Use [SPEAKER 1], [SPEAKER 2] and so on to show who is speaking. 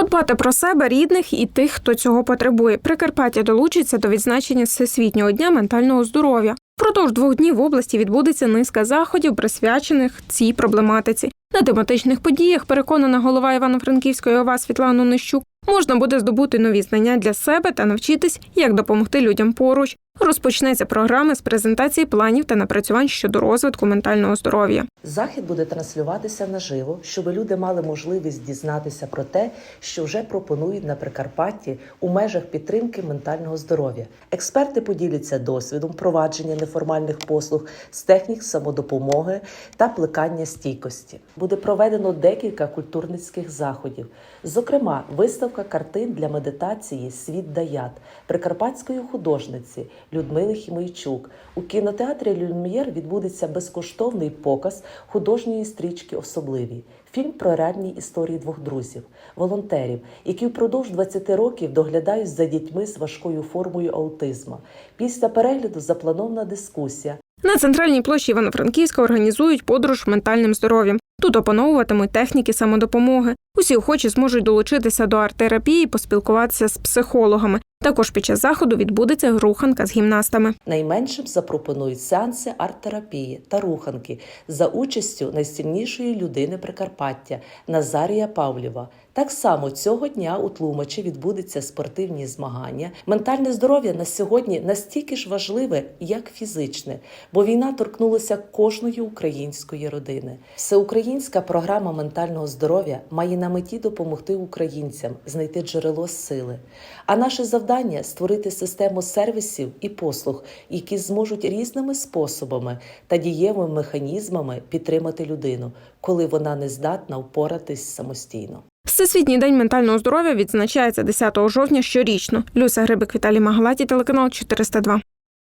[SPEAKER 1] Подбати про себе, рідних і тих, хто цього потребує. Прикарпаття долучиться до відзначення Всесвітнього дня ментального здоров'я. Впродовж двох днів в області відбудеться низка заходів, присвячених цій проблематиці. На тематичних подіях, переконана голова Івано-Франківської ОВА Світлана Нищук, можна буде здобути нові знання для себе та навчитись, як допомогти людям поруч. Розпочнеться програма з презентації планів та напрацювань щодо розвитку ментального здоров'я.
[SPEAKER 2] Захід буде транслюватися наживо, щоб люди мали можливість дізнатися про те, що вже пропонують на Прикарпатті у межах підтримки ментального здоров'я. Експерти поділяться досвідом провадження неформальних послуг з технік самодопомоги та плекання стійкості. Буде проведено декілька культурницьких заходів, зокрема, виставка картин для медитації Світ Даят прикарпатської художниці Людмили Хімейчук. У кінотеатрі Люм'єр відбудеться безкоштовний показ художньої стрічки Особливі. Фільм про реальні історії двох друзів, волонтерів, які впродовж 20 років доглядають за дітьми з важкою формою аутизму. Після перегляду запланована дискусія,
[SPEAKER 1] На центральній площі Івано-Франківська організують подорож ментальним здоров'ям. Тут опановуватимуть техніки самодопомоги. Усі охочі зможуть долучитися до арт-терапії, поспілкуватися з психологами. Також під час заходу відбудеться руханка з гімнастами.
[SPEAKER 2] Найменшим запропонують сеанси арт-терапії та руханки за участю найсильнішої людини Прикарпаття Назарія Павлєва. Так само цього дня у Тлумачі відбудуться спортивні змагання. Ментальне здоров'я на сьогодні настільки ж важливе, як фізичне, бо війна торкнулася кожної української родини. Всеукраїнська програма ментального здоров'я має на меті допомогти українцям знайти джерело сили. А наше завдання створити систему сервісів і послуг, які зможуть різними способами та дієвими механізмами підтримати людину, коли вона не здатна впоратись самостійно.
[SPEAKER 1] Всесвітній день ментального здоров'я відзначається 10 жовтня щорічно. Люся Грибик, Віталій Магалаті, телеканал 402.